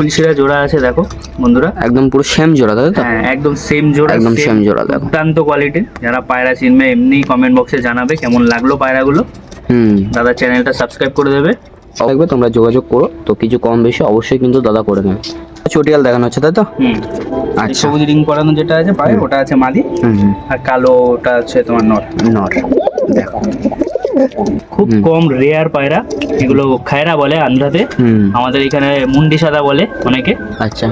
ফুলশিরা জোড়া আছে দেখো বন্ধুরা। একদম পুরো সেম জোড়া তো? হ্যাঁ একদম সেম জোড়া একদম same জোড়া দেখো। দুর্দান্ত কোয়ালিটি যারা পায়রা চিনবে এমনি কমেন্ট বক্সে জানাবে কেমন লাগল পায়রাগুলো। হুম। দাদা চ্যানেলটা সাবস্ক্রাইব করে দেবে। দেখবে তোমরা যোগাযোগ করো। তো কিছু কম বেশি অবশ্যই কিন্তু দাদা করে নেবে। চটিয়াল দেখানো হচ্ছে তাই তো? আচ্ছা। সবুজ রিং করানো যেটা আছে পায়ে ওটা আছে মাদি। আর কালো ওটা আছে তোমার নর। নর দেখো। খুব কম রেয়ার পায়রা এগুলো খায়রা বলে আন্ধ্রাতে। আমাদের এখানে মুন্ডি সাদা বলে অনেকে। আচ্ছা।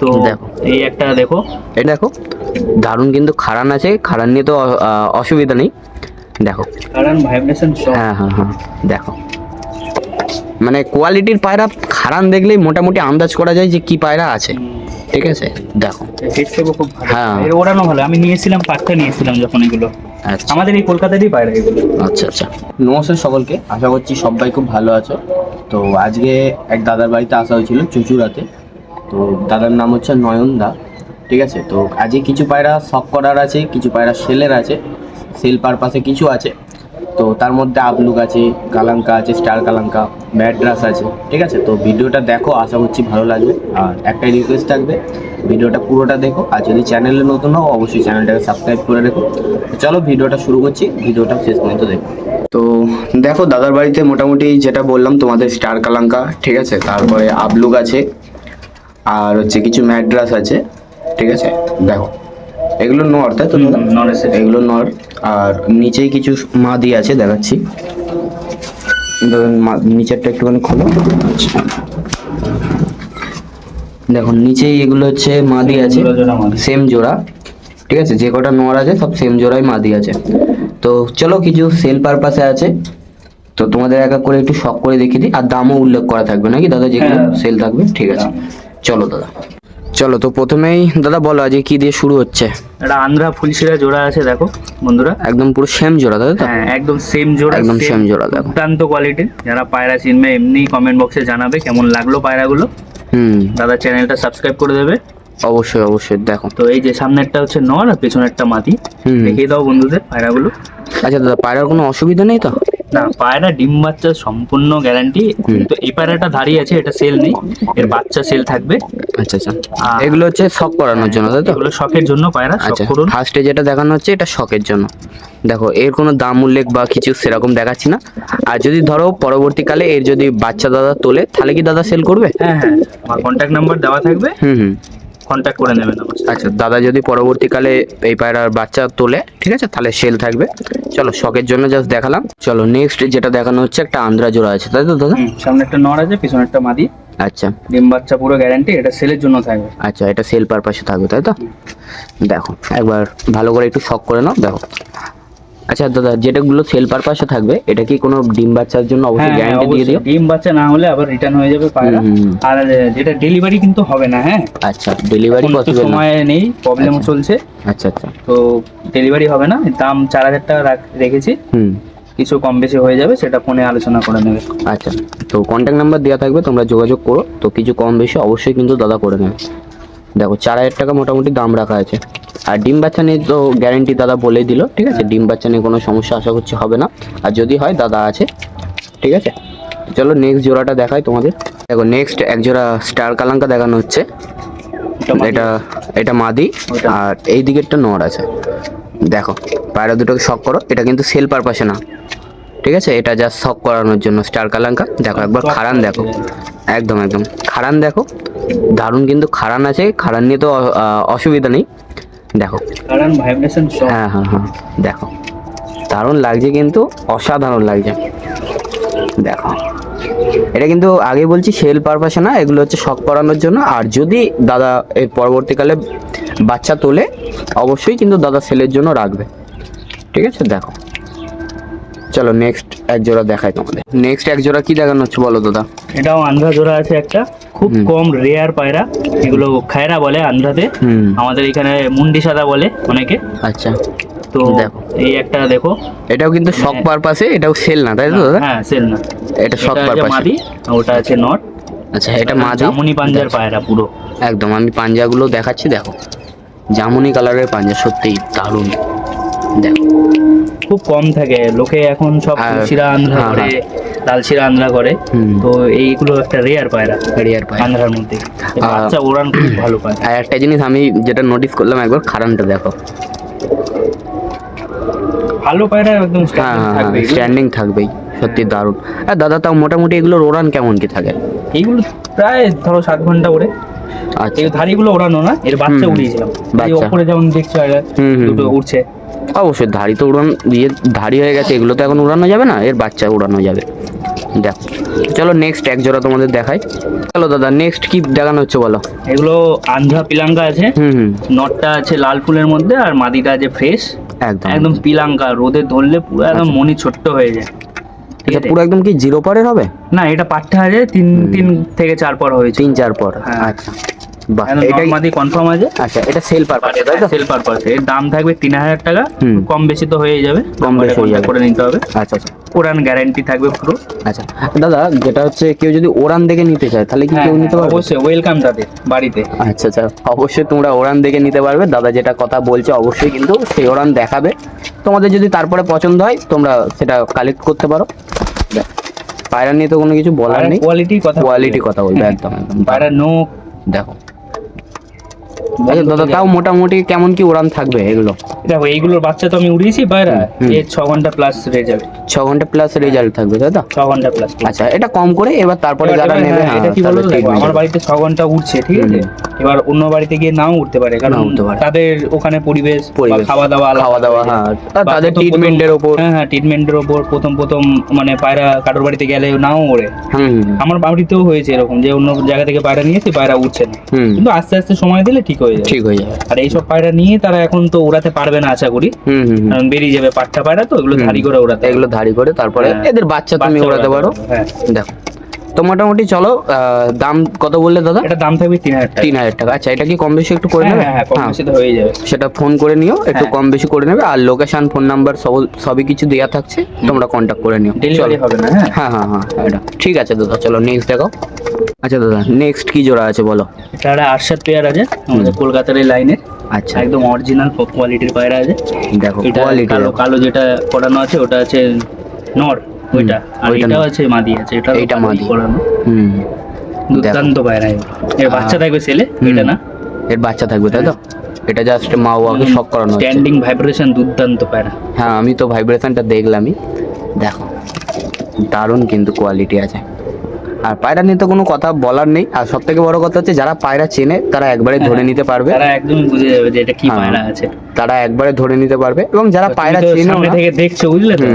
তো দেখো। এই একটা দেখো। এই দেখো দারুণ কিন্তু খারান আছে খারান নিয়ে তো অসুবিধা নেই। দেখো। কারণ ভাইব্রেশন সব। হ্ঁ হ্যাঁ হ্যাঁ দেখো। মানে কোয়ালিটির পায়রা খারান দেখলেই মোটামুটি আন্দাজ করা যায় যে কি পায়রা আছে। ঠিক আছে দেখো। থেকে খুব ভালো। হ্যাঁ। এর ওড়ানো ভালো। আমি নিয়েছিলাম পাটটা নিয়েছিলাম যখন এগুলো। আচ্ছা। আমাদের এই কলকাতারই পায়রা এগুলো। আচ্ছা আচ্ছা। নমস্কার সকলকে। আশা করছি সবাই খুব ভালো আছো। তো আজকে এক দাদার বাড়িতে আসা হয়েছিল চুচুড়াতে। তো দাদার নাম হচ্ছে নয়ন দা। ঠিক আছে? তো আজকে কিছু পায়রা শখ করার আছে কিছু পায়রা সেলের আছে। সেল পারপাসে কিছু আছে। তো তার মধ্যে আবলুক আছে, কালাঙ্কা আছে, স্টার কালাঙ্কা, ম্যাড্রাস আছে, ঠিক আছে? তো ভিডিওটা দেখো, আশা করছি ভালো লাগবে। আর একটাই রিকোয়েস্ট থাকবে, ভিডিওটা পুরোটা দেখো। আর যদি চ্যানেলে নতুন হও, অবশ্যই চ্যানেলটাকে সাবস্ক্রাইব করে রেখো। চলো ভিডিওটা শুরু করছি, ভিডিওটা শেষ পর্যন্ত দেখো। তো দেখো, দাদার বাড়িতে মোটামুটি যেটা বললাম, তোমাদের স্টার কালাঙ্কা, ঠিক আছে? তারপরে আবলুক আছে, আর হচ্ছে কিছু ম্যাড্রাস আছে, ঠিক আছে? দেখো। এগুলো নর তাই তো এগুলো নর। আর নিচেই কিছু মা মাদি আছে দেখাচ্ছি। নিচেরটা একটুখানি খোলো। আচ্ছা দেখো নিচেই এগুলো হচ্ছে মা মাদি আছে। সেম জোড়া ঠিক আছে যে কটা নোয়ার আছে সব সেম জোড়াই মা মাদি আছে। তো চলো কিছু সেল পারপাসে আছে। তো তোমাদের এক এক করে একটু শখ করে দেখিয়ে দিই। আর দামও উল্লেখ করা থাকবে নাকি? দাদা যেগুলো হ্যাঁ। সেল থাকবে ঠিক আছে। চলো দাদা। চলো তো প্রথমেই দাদা বলো আজকে কি দিয়ে শুরু হচ্ছে? একটা আন্ধ্রা ফুলশিরা জোড়া আছে দেখো বন্ধুরা। একদম পুরো সেম জোড়া তো? হ্যাঁ একদম সেম জোড়া একদম same জোড়া দেখো। দুর্দান্ত কোয়ালিটি যারা পায়রা চিনবে এমনি কমেন্ট বক্সে জানাবে কেমন লাগল পায়রাগুলো। হুম। দাদা চ্যানেলটা সাবস্ক্রাইব করে দেবে। অবশ্যই অবশ্যই দেখো। তো এই যে সামনেরটা হচ্ছে নর আর পেছনেরটা মাটি। দেখিয়ে দাও বন্ধুদের পায়রাগুলো। আচ্ছা দাদা পায়রার কোনো অসুবিধা নেই তো? না পায়রা ডিম বাচ্চা সম্পূর্ণ গ্যারান্টি তো এই পায়রাটা দাঁড়িয়ে আছে এটা সেল নেই। এর বাচ্চা সেল থাকবে। আচ্ছা আচ্ছা। এগুলো হচ্ছে শখ করানোর জন্য তাই তো? এগুলো শখের জন্য পায়রা আচ্ছা করুন। ফার্স্টে যেটা দেখানো হচ্ছে এটা শখের জন্য। দেখো এর কোনো দাম উল্লেখ বা কিছু সেরকম দেখাচ্ছি না। আর যদি ধরো পরবর্তীকালে এর যদি বাচ্চা দাদা তোলে তাহলে কি দাদা সেল করবে? হ্যাঁ হ্যাঁ। আমার কন্ট্যাক্ট নাম্বার দেওয়া থাকবে। হুম হুম। কন্ট্যাক্ট করে নেবেন আমার। আচ্ছা দাদা যদি পরবর্তীকালে এই পায়রার বাচ্চা তোলে ঠিক আছে তাহলে সেল থাকবে। চলো শখের জন্য জাস্ট দেখালাম। চলো নেক্সট যেটা দেখানো হচ্ছে একটা আন্দ্রা জোড়া আছে তাই তো দাদা? সামনে একটা নর আছে পিছনে একটা মাদি। আচ্ছা। ডিম বাচ্চা পুরো গ্যারান্টি এটা সেলের জন্য থাকবে। আচ্ছা এটা সেল পারপাসে থাকবে তাই তো? দেখো একবার ভালো করে একটু শখ করে নাও দেখো। আচ্ছা দাদা যেটাগুলো সেল পারপাসে থাকবে এটা কি কোনো ডিম বাচ্চার জন্য অবশ্যই গ্যারান্টি দিয়ে। দিও? ডিম বাচ্চা না হলে আবার রিটার্ন হয়ে যাবে পায়রা। আর যেটা ডেলিভারি কিন্তু হবে না হ্যাঁ? আচ্ছা ডেলিভারি পসিবল না। সময় নেই প্রবলেম আচ্ছা। চলছে। আচ্ছা আচ্ছা। তো ডেলিভারি হবে না দাম চার হাজার টাকা রাখ- রেখেছি। হুম। কিছু কম বেশি হয়ে যাবে সেটা ফোনে আলোচনা করে নেবে। আচ্ছা তো কন্ট্যাক্ট নাম্বার দেওয়া থাকবে তোমরা যোগাযোগ করো। তো কিছু কম বেশি অবশ্যই কিন্তু দাদা করে নেবে। দেখো চার হাজার টাকা মোটামুটি দাম রাখা আছে। আর ডিম বাচ্চা নিয়ে তো গ্যারেন্টি দাদা বলেই দিল ঠিক আছে? ডিম বাচ্চা নিয়ে কোনো সমস্যা আশা করছি হবে না। আর যদি হয় দাদা আছে ঠিক আছে? চলো নেক্সট জোড়াটা দেখাই তোমাদের। দেখো নেক্সট এক জোড়া স্টার কালাঙ্কা দেখানো হচ্ছে। এটা এটা মাদি। আর এই দিকেরটা নর আছে। দেখো পায়রা দুটোকে শখ করো এটা কিন্তু সেল পারপাসে না। ঠিক আছে? এটা জাস্ট শখ করানোর জন্য। স্টার কালাঙ্কা দেখো একবার খারান দেখো। একদম একদম। খারান দেখো। দারুণ কিন্তু খারান আছে। খারান নিয়ে তো অসুবিধা নেই। দেখো। কারণ ভাইব্রেশন হ্যাঁ হ্যাঁ হ্যাঁ। দেখো। দারুণ লাগছে কিন্তু অসাধারণ লাগছে। দেখো। এটা কিন্তু আগে বলছি সেল পারপাসে না এগুলো হচ্ছে শখ করানোর জন্য। আর যদি দাদা এর পরবর্তীকালে বাচ্চা তোলে অবশ্যই কিন্তু দাদা সেলের জন্য রাখবে। ঠিক আছে? দেখো। চলো নেক্সট এক জোড়া দেখাই তোমাদের। নেক্সট এক জোড়া কি দেখানো হচ্ছে বলো দাদা? এটাও আন্ধ্রা জোড়া আছে একটা। খুব কম রেয়ার পায়রা। এগুলো খায়রা বলে আন্ধ্রাতে। আমাদের এখানে মুন্ডি সাদা বলে অনেকে। আচ্ছা। তো দেখো। এই একটা দেখো। এটাও কিন্তু মানে- পারপাসে এটাও সেল না তাই তো দাদা? হ্যাঁ সেল না। এটা আছে পারপাসে মাদি ওটা আছে নট আচ্ছা এটা মাদি? জামুনি পাঞ্জার পায়রা পুরো। একদম আমি পাঞ্জাগুলো দেখাচ্ছি দেখো। জামুনি কালারের পাঞ্জা সত্যিই দারুণ। দেখো। খুব কম থাকে। লোকে এখন সব তুলসিরা আন্ধ্রা হ্যাঁ, করে লালশিরা আন্ধ্রা করে। তো এইগুলো একটা রেয়ার পায়রা রেয়ার পায় আন্ধ্রার মধ্যে। বাচ্চা ওড়ান খুব ভালো পায়। আর একটা জিনিস আমি যেটা নোটিস করলাম একবার খারানটা দেখো। ভালো পায়রা একদম হ্যাঁ হ্যাঁ থাকবে স্ট্যান্ডিং থাকবেই সত্যি দারুণ। আর দাদা তাও মোটামুটি এগুলোর ওড়ান কেমন কি থাকে? এইগুলো প্রায় ধরো সাত ঘণ্টা করে আচ্ছা। এই ধাড়িগুলো ওড়ানো না এর বাচ্চা উড়িয়েছিলাম। বাচ্চা। ওপরে যেমন দেখছ দুটো উড়ছে। অবশ্যই ধাড়ি তো উড়ান দিয়ে ধাড়ি হয়ে গেছে এগুলো তো এখন উড়ানো যাবে না এর বাচ্চা উড়ানো যাবে। দেখো চলো নেক্সট এক জোড়া তোমাদের দেখাই। চলো দাদা নেক্সট কি দেখানো হচ্ছে বলো? এগুলো আন্ধ্রা পিলাঙ্কা আছে। হুম হুম। নটটা আছে লাল ফুলের মধ্যে আর মাদিটা আছে ফ্রেশ একদম। একদম পিলাঙ্কা রোদে ধরলে পুরো একদম মনি ছোট্ট হয়ে যায়। এটা পুরো একদম কি জিরো পরের হবে? না এটা পাঠটা আছে তিন তিন থেকে চার পর হয়েছে। তিন চার পর। হ্যাঁ। আচ্ছা। এটা নর্মাদি কনফার্ম আছে? আচ্ছা এটা সেল পারপাস তাই তো? সেল পারপাস এর দাম থাকবে তিন হাজার টাকা। কম বেশি তো হয়ে যাবে। কম বেশি হয়ে যাবে। করে নিতে হবে। আচ্ছা আচ্ছা। গ্যারান্টি থাকবে পুরো। আচ্ছা দাদা যেটা হচ্ছে কেউ যদি ওড়ান দেখে নিতে চায় তাহলে কি হ্যাঁ, কেউ নিতে পারবে? অবশ্যই ওয়েলকাম তাদের বাড়িতে। আচ্ছা আচ্ছা অবশ্যই তোমরা ওড়ান দেখে নিতে পারবে। দাদা যেটা কথা বলছে অবশ্যই কিন্তু সেই ওড়ান দেখাবে। তোমাদের যদি তারপরে পছন্দ হয় তোমরা সেটা কালেক্ট করতে পারো। পায়রা নিয়ে তো কোনো কিছু বলার নেই। কোয়ালিটি কথা কোয়ালিটি কথা বলবে একদম একদম। পায়রা নোক দেখো। আচ্ছা দাদা তাও মোটামুটি কেমন কি উড়ান থাকবে এগুলো? দেখো এইগুলোর বাচ্চা তো আমি উড়িয়েছি পায়রা হুম। এর ছ ঘণ্টা প্লাস রে যাবে ছ ঘণ্টা প্লাস রেজাল্ট থাকবে তো? ছ ঘণ্টা প্লাস আচ্ছা এটা কম করে এবার তারপরে যারা নেবে হ্যাঁ, এটা কি বলতো আমার বাড়িতে ছ ঘণ্টা উঠছে ঠিক আছে? এবার অন্য বাড়িতে গিয়ে নাও উঠতে পারে কারণ। তাদের ওখানে পরিবেশ পরিবেশ, খাওয়া দাওয়া খাওয়া দাওয়া হ্যাঁ তাদের ট্রিটমেন্টের ওপর। হ্যাঁ হ্যাঁ ট্রিটমেন্টের ওপর প্রথম প্রথম মানে পায়রা কারোর বাড়িতে গেলে নাও ওড়ে। আমার বাড়িতেও হয়েছে এরকম যে অন্য জায়গা থেকে পায়রা নিয়েছি পায়রা উঠছে না। কিন্তু আস্তে আস্তে সময় দিলে ঠিক হয়ে যাবে। ঠিক হয়ে যাবে। আর এইসব পায়রা নিয়ে তারা এখন তো উড়াতে পারবে না আশা করি। কারণ বেরিয়ে যাবে পাট্টা পায়রা তো এগুলো ধাড়ি করে উড়াতে এগুলো ধাড়ি করে তারপরে হ্যাঁ। এদের বাচ্চা তুমি উড়াতে পারো। হ্যাঁ। দেখো। তো মোটামুটি চলো দাম কত বললে দাদা? এটা দাম থাকবে তিন হাজার টাকা। তিন হাজার টাকা। আচ্ছা এটা কি কম বেশি একটু করে হ্যাঁ নেবে? হ্যাঁ হ্যাঁ কম হ্যাঁ, বেশি তো হয়ে যাবে। সেটা ফোন করে নিও একটু। কম বেশি করে নেবে। আর লোকেশন ফোন নাম্বার সব সবই কিছু দেওয়া থাকছে তোমরা কন্ট্যাক্ট করে নিও। ডেলিভারি হবে না হ্যাঁ? হ্যাঁ হ্যাঁ এটা। ঠিক আছে দাদা চলো নেক্সট দেখো। আচ্ছা দাদা নেক্সট কি জোড়া আছে বলো? এটা একটা আরশাদ পেয়ার আছে আমাদের কলকাতার এই লাইনে আচ্ছা। একদম অরিজিনাল কোয়ালিটির পায়রা আছে। দেখো কোয়ালিটি কালো কালো যেটা করানো আছে ওটা আছে নর। ওইটা। আর এটা। করানো হুম। দুর্দান্ত পায়রা এর বাচ্চা থাকবে ছেলে এটা না? এর বাচ্চা থাকবে তাই তো? এটা জাস্ট মা বাবাকে করানো স্ট্যান্ডিং ভাইব্রেশন দুর্দান্ত পায়রা। হ্যাঁ আমি তো ভাইব্রেশনটা দেখলামই। দেখো দারুণ কিন্তু কোয়ালিটি আছে। আর পায়রা নিয়ে তো কোনো কথা বলার নেই। আর সব থেকে বড় কথা হচ্ছে যারা পায়রা চেনে তারা একবারে ধরে নিতে পারবে। তারা একদম বুঝে যাবে যে এটা কি হ্যাঁ। পায়রা আছে। তারা একবারে ধরে নিতে পারবে। এবং যারা পায়রা তুমি তো চেনেও সামনে না থেকে দেখছ বুঝলে তো।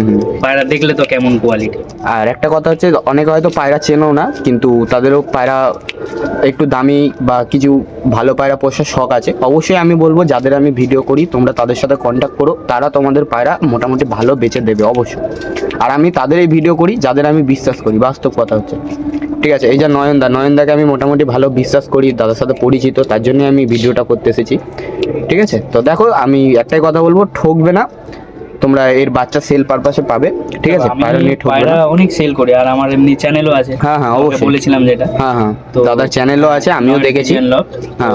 পায়রা দেখলে তো কেমন কোয়ালিটি আর একটা কথা হচ্ছে অনেকে হয়তো পায়রা চেনেও না কিন্তু তাদেরও পায়রা একটু দামি বা কিছু ভালো পায়রা পোষার শখ আছে। অবশ্যই আমি বলব যাদের আমি ভিডিও করি তোমরা তাদের সাথে কন্ট্যাক্ট করো। তারা তোমাদের পায়রা মোটামুটি ভালো বেচে দেবে অবশ্যই। আর আমি তাদের এই ভিডিও করি, যাদের আমি বিশ্বাস করি, বাস্তব কথা হচ্ছে। ঠিক আছে, এই যে নয়নদা, নয়নদাকে আমি মোটামুটি ভালো বিশ্বাস করি, দাদার সাথে পরিচিত, তার জন্য আমি ভিডিওটা করতে এসেছি। ঠিক আছে, তো দেখো, আমি একটাই কথা বলব, ঠকবে না। তোমরা এর বাচ্চা সেল পারপাসে পাবে ঠিক আছে? আমি পায়রা অনেক সেল করি আর আমার এমনি চ্যানেলও আছে। হ্যাঁ, হ্যাঁ, অবশ্যই। বলেছিলাম যেটা। হ্যাঁ হ্যাঁ তো দাদার চ্যানেলও আছে আমিও দেখেছি। হ্যাঁ।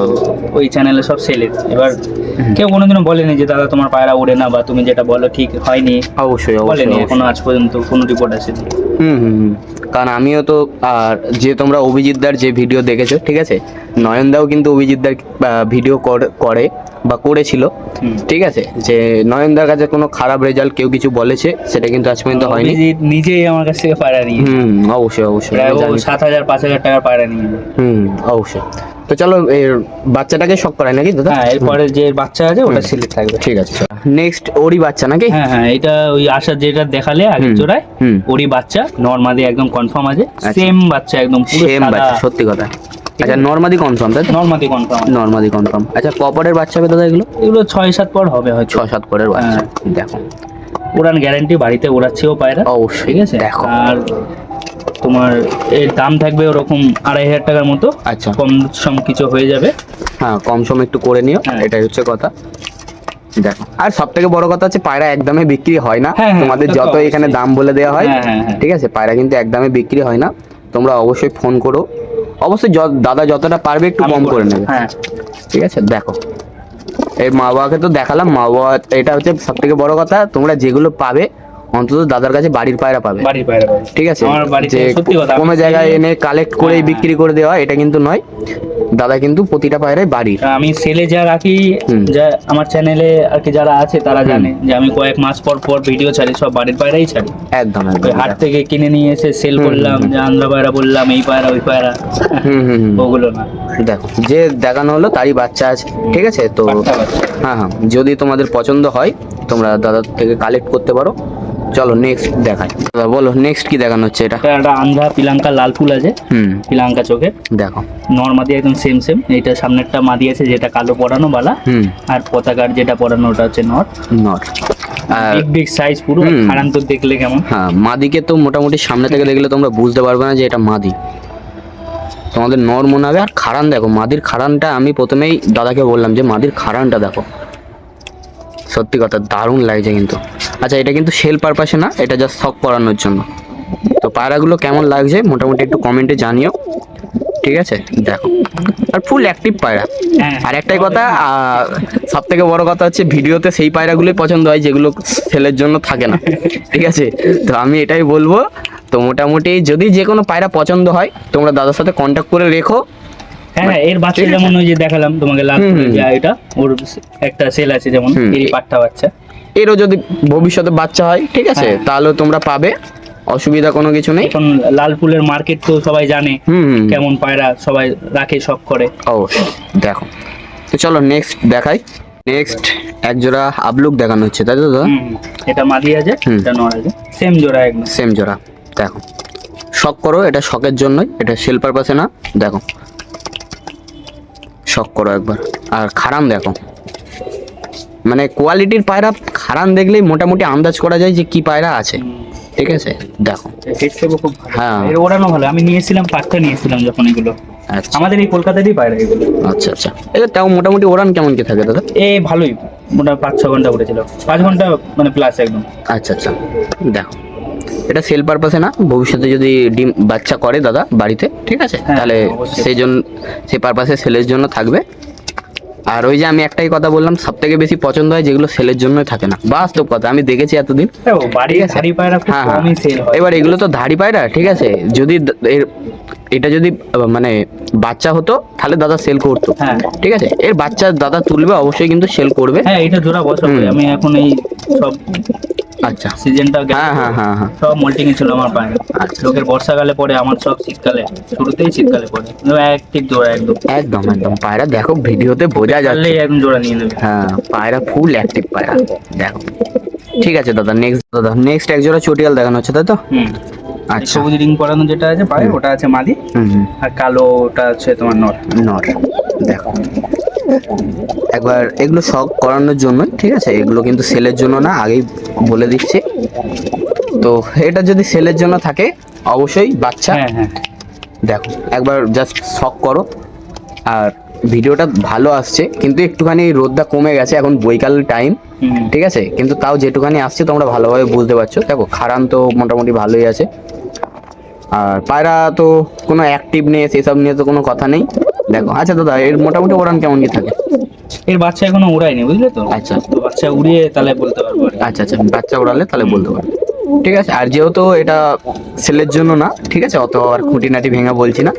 ওই চ্যানেলে সব সেলের এবার কেউ কোনোদিনও বলেনি যে দাদা তোমার পায়রা ওড়ে না বা তুমি যেটা বলো ঠিক হয়নি। অবশ্যই অবশ্যই বলেনি অবশ্যই। এখনও আজ পর্যন্ত কোনো রিপোর্ট আসেনি। হুম হুম হুম। কারণ আমিও তো আর যে তোমরা অভিজিৎদার যে ভিডিও দেখেছ ঠিক আছে? নয়নদাও কিন্তু অভিজিৎদার ভিডিও করে। বা করেছিল। ঠিক আছে? যে নয়নদার কাছে কোনো খারাপ রেজাল্ট কেউ কিছু বলেছে সেটা কিন্তু আজ পর্যন্ত হয়নি। নিজেই আমার কাছ থেকে পায়রা নিয়ে হুম অবশ্যই অবশ্যই। সাত হাজার পাঁচ হাজার টাকার পায়রা নিয়ে হুম অবশ্যই। তো চলো এর বাচ্চাটাকে শখ করায় নাকি দাদা? হ্যাঁ এরপরে যে বাচ্চা আছে ওটা সিলেক্ট থাকবে। ঠিক আছে নেক্সট ওরই বাচ্চা নাকি? হ্যাঁ হ্যাঁ এটা ওই আশা যেটা দেখালে হুম, জোড়ায়। ওরই বাচ্চা নর্মাদি একদম কনফার্ম আছে। আচ্ছা। সেম বাচ্চা একদম সেম বাচ্চা সত্যি কথা। আচ্ছা নর্মাদি কনফার্ম তাই নর্মাদি কনফার্ম নর্মাদি কনফার্ম আচ্ছা কপারের বাচ্চা হবে দাদা এগুলো? এগুলো ছয় সাত পর হবে হয় ছ সাত পরের বাচ্চা দেখো। উড়ান গ্যারান্টি বাড়িতে উড়াচ্ছেও পায়রা অবশ্যই ঠিক আছে? দেখো। আর তোমার এর দাম থাকবে ওরকম আড়াই হাজার টাকার মতো। আচ্ছা। কম সম কিছু হয়ে যাবে। হ্যাঁ কম সম একটু করে নিও হ্যাঁ। এটাই হচ্ছে কথা। দেখো আর সব থেকে বড় কথা হচ্ছে পায়রা একদমে বিক্রি হয় না। হ্যাঁ, হ্যাঁ, তোমাদের যত এখানে দাম বলে দেওয়া হয় হ্যাঁ, হ্যাঁ, হ্যাঁ। ঠিক আছে পায়রা কিন্তু একদমে বিক্রি হয় না। তোমরা অবশ্যই ফোন করো। অবশ্যই দাদা যতটা পারবে একটু কম করে নেবে। হ্যাঁ। ঠিক আছে? দেখো। এই মা বাবাকে তো দেখালাম। মা বাবা এটা হচ্ছে সব থেকে বড় কথা। তোমরা যেগুলো পাবে অন্তত দাদার কাছে বাড়ির পায়রা পাবে। বাড়ির পায়রা বাইরে। ঠিক আছে? আমার বাড়িতে যে সত্যি কথা কোনো জায়গায় এনে কালেক্ট করে হ্যাঁ। বিক্রি করে দেওয়া এটা কিন্তু নয়। দাদা কিন্তু প্রতিটা পায়রাই বাড়ির। আমি সেলে যা রাখি যা আমার চ্যানেলে আর কি যারা আছে তারা জানে যে আমি কয়েক মাস পর পর ভিডিও ছাড়ি সব বাড়ির পায়রাই ছাড়ি। একদম একদম। হাট থেকে কিনে নিয়ে এসে সেল করলাম যে আন্ধ্রা পায়রা বললাম এই পায়রা ওই পায়রা। হুম হুম হুম। ওগুলো না। দেখো যে দেখানো হলো তারই বাচ্চা আছে ঠিক আছে? তো। হ্যাঁ হ্যাঁ যদি তোমাদের পছন্দ হয় তোমরা দাদার থেকে কালেক্ট করতে পারো। চলো নেক্সট দেখাই। দাদা বলো নেক্সট কি দেখানো হচ্ছে এটা? এটা একটা আন্ধ্রা পিলাঙ্কা লাল ফুল আছে হুম। পিলাঙ্কা চোখে। দেখো। নর্মাদি একদম সেম সেম এইটা সামনেরটা মাদি আছে যেটা কালো পরানো বালা। হুম। আর পতাকার যেটা পরানো ওটা হচ্ছে নট। নট। আর বিগ বিগ সাইজ পুরো তো দেখলে কেমন? হ্যাঁ মাদিকে তো মোটামুটি সামনে থেকে দেখলে তোমরা বুঝতে পারবে না যে এটা মাদি। তোমাদের নর মনে হবে। আর খারান দেখো মাদির খারানটা আমি প্রথমেই দাদাকে বললাম যে মাদির খারানটা দেখো। সত্যি কথা দারুণ লাগছে কিন্তু। আচ্ছা এটা কিন্তু সেল পারপাসে না এটা জাস্ট শখ করানোর জন্য। তো পায়রাগুলো কেমন লাগছে মোটামুটি একটু কমেন্টে জানিও। ঠিক আছে? দেখো। আর ফুল অ্যাক্টিভ পায়রা। হ্যাঁ। আর একটাই কথা সব থেকে বড় কথা হচ্ছে ভিডিওতে সেই পায়রাগুলোই পছন্দ হয় যেগুলো সেলের জন্য থাকে না। ঠিক আছে? তো আমি এটাই বলব তো মোটামুটি যদি যে কোনো পায়রা পছন্দ হয় তোমরা দাদার সাথে কন্ট্যাক্ট করে রেখো। হ্যাঁ হ্যাঁ, এর বাচ্চা যেমন ওই যে দেখালাম তোমাকে লাল যা এটা ওর একটা সেল আছে যেমন এরই পাট্টা বাচ্চা। এরও যদি ভবিষ্যতে বাচ্চা হয় ঠিক আছে হ্যাঁ। তাহলেও তোমরা পাবে অসুবিধা কোনো কিছু নেই। এখন লাল ফুলের মার্কেট তো সবাই জানে কেমন পায়রা সবাই রাখে শখ করে। অবশ্যই দেখো। তো চলো নেক্সট দেখাই। নেক্সট এক জোড়া আবলুক দেখানো হচ্ছে তাই তো দাদা? এটা মাদি আছে এটা নর আছে সেম জোড়া একদম। সেম জোড়া দেখো। শখ করো এটা শখের জন্যই এটা সেল পারপাসে না দেখো। শখ করো একবার। আর খারান দেখো। মানে কোয়ালিটির পায়রা খারান দেখলেই মোটামুটি আন্দাজ করা যায় যে কি পায়রা আছে। ঠিক আছে? দেখো। খুব হ্যাঁ। এর ওড়ানো ভালো। আমি নিয়েছিলাম পাট্টা নিয়েছিলাম যখন এগুলো। আচ্ছা। আমাদের এই কলকাতারই পায়রা এগুলো। আচ্ছা আচ্ছা। এটা তাও মোটামুটি ওড়ান কেমন কি থাকে দাদা? এ ভালোই। মোটামুটি পাঁচ ছ ঘণ্টা উঠেছিল। পাঁচ ঘণ্টা মানে প্লাস একদম। আচ্ছা আচ্ছা। দেখো। এটা সেল পারপাসে না ভবিষ্যতে যদি ডিম বাচ্চা করে দাদা বাড়িতে ঠিক আছে? হ্যাঁ, তাহলে সেই জন্য সেই পারপাসে সেলের জন্য থাকবে। আর ওই যে আমি একটাই কথা বললাম সব থেকে বেশি পছন্দ হয় যেগুলো সেলের জন্যই থাকে না। বাস্তব কথা আমি দেখেছি এতদিন হ্যাঁ হ্যাঁ হয়। এবার এগুলো তো ধাড়ি পায়রা ঠিক আছে? যদি এর এটা যদি মানে বাচ্চা হতো তাহলে দাদা সেল করতো হ্যাঁ। ঠিক আছে? এর বাচ্চা দাদা তুলবে অবশ্যই কিন্তু সেল করবে। হ্যাঁ এটা জোড়া বছর আমি এখন এই সব আচ্ছা। সিজনটা হ্যাঁ হ্যাঁ হ্যাঁ হ্যাঁ। সব মল্টিং ছিল আমার পায়ে। আচ্ছা। লোকের বর্ষাকালে পড়ে আমার সব শীতকালে শুরুতেই শীতকালে পড়ে। একটিভ জোড়া একদম। একদম একদম। পায়রা দেখো ভিডিওতে বোঝা যাচ্ছে। একদম জোড়া নিয়ে নেবে। হ্যাঁ পায়রা ফুল অ্যাক্টিভ পায়রা। দেখো। ঠিক আছে দাদা নেক্সট দাদা নেক্সট এক জোড়া চটিয়াল দেখানো হচ্ছে তাই তো? আচ্ছা। সবুজ রিং পরানো যেটা আছে পায়ে ওটা আছে মাদি। আর কালো ওটা আছে তোমার নর। নর। দেখো। একবার এগুলো শখ করানোর জন্য ঠিক আছে? এগুলো কিন্তু সেলের জন্য না আগেই বলে দিচ্ছি। তো এটা যদি সেলের জন্য থাকে অবশ্যই বাচ্চা হ্যাঁ হ্যাঁ। দেখো একবার জাস্ট শখ করো। আর ভিডিওটা ভালো আসছে কিন্তু একটুখানি রোদটা কমে গেছে এখন বৈকাল টাইম ঠিক আছে? কিন্তু তাও যেটুখানি আসছে তোমরা ভালোভাবে বুঝতে পারছ। দেখো খারান তো মোটামুটি ভালোই আছে। আর পায়রা তো কোনো অ্যাক্টিভ নেই সেসব নিয়ে তো কোনো কথা নেই। দেখো আচ্ছা দাদা এর মোটামুটি ওড়ান কেমন কি থাকে? এর বাচ্চা এখনও উড়ায়নি বুঝলে তো? আচ্ছা। তো বাচ্চা উড়িয়ে তাহলে বলতে পারব আচ্ছা আচ্ছা বাচ্চা ওড়ালে তাহলে বলতে পারব। ঠিক আছে আর যেহেতু এটা সেলের জন্য না ঠিক আছে অত আর খুঁটিনাটি ভেঙে বলছি না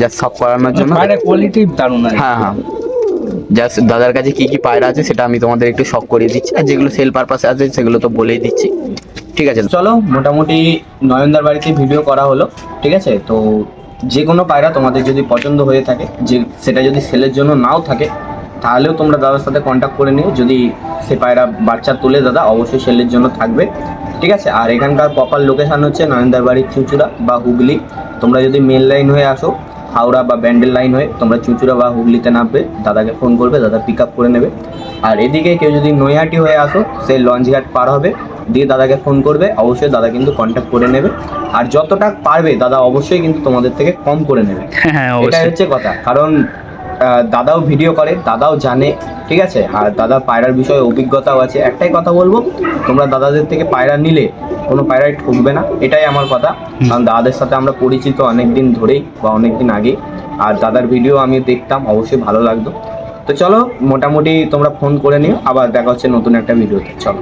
জাস্ট সব করানোর জন্য। কোয়ালিটি দারুণ হ্যাঁ হ্যাঁ। জাস্ট দাদার কাছে কি কি পায়রা আছে সেটা আমি তোমাদের একটু শখ করিয়ে দিচ্ছি আর যেগুলো সেল পারপাসে আছে সেগুলো তো বলেই দিচ্ছি। ঠিক আছে চলো মোটামুটি নয়নদার বাড়িতে ভিডিও করা হলো ঠিক আছে? তো যে কোনো পায়রা তোমাদের যদি পছন্দ হয়ে থাকে, যে সেটা যদি সেলের জন্য নাও থাকে, তাহলেও তোমরা দাদার সাথে কন্ট্যাক্ট করে নিও। যদি সে পায়রা বাচ্চা তুলে, দাদা অবশ্যই সেলের জন্য থাকবে। ঠিক আছে? আর এখানকার প্রপার লোকেশান হচ্ছে নয়নদার বাড়ির চুঁচুড়া বা হুগলি। তোমরা যদি মেন লাইন হয়ে আসো, হাওড়া বা ব্যান্ডেল লাইন হয়ে, তোমরা চুঁচুড়া বা হুগলিতে নামবে, দাদাকে ফোন করবে, দাদা পিক আপ করে নেবে। আর এদিকে কেউ যদি নৈহাটি হয়ে আসো, সেই লঞ্চঘাট পার হবে। দিয়ে দাদাকে ফোন করবে অবশ্যই দাদা কিন্তু কন্ট্যাক্ট করে নেবে। আর যতটা পারবে দাদা অবশ্যই কিন্তু তোমাদের থেকে কম করে নেবে। হ্যাঁ এটাই হচ্ছে কথা। কারণ দাদাও ভিডিও করে দাদাও জানে ঠিক আছে? আর দাদা পায়রার বিষয়ে অভিজ্ঞতাও আছে। একটাই কথা বলব তোমরা দাদাদের থেকে পায়রা নিলে কোনো পায়রাই ঠকবে না। এটাই আমার কথা। কারণ দাদাদের সাথে আমরা পরিচিত অনেক দিন ধরেই বা অনেক দিন আগে। আর দাদার ভিডিও আমি দেখতাম অবশ্যই ভালো লাগতো। তো চলো মোটামুটি তোমরা ফোন করে নিও আবার দেখা হচ্ছে নতুন একটা ভিডিওতে চলো।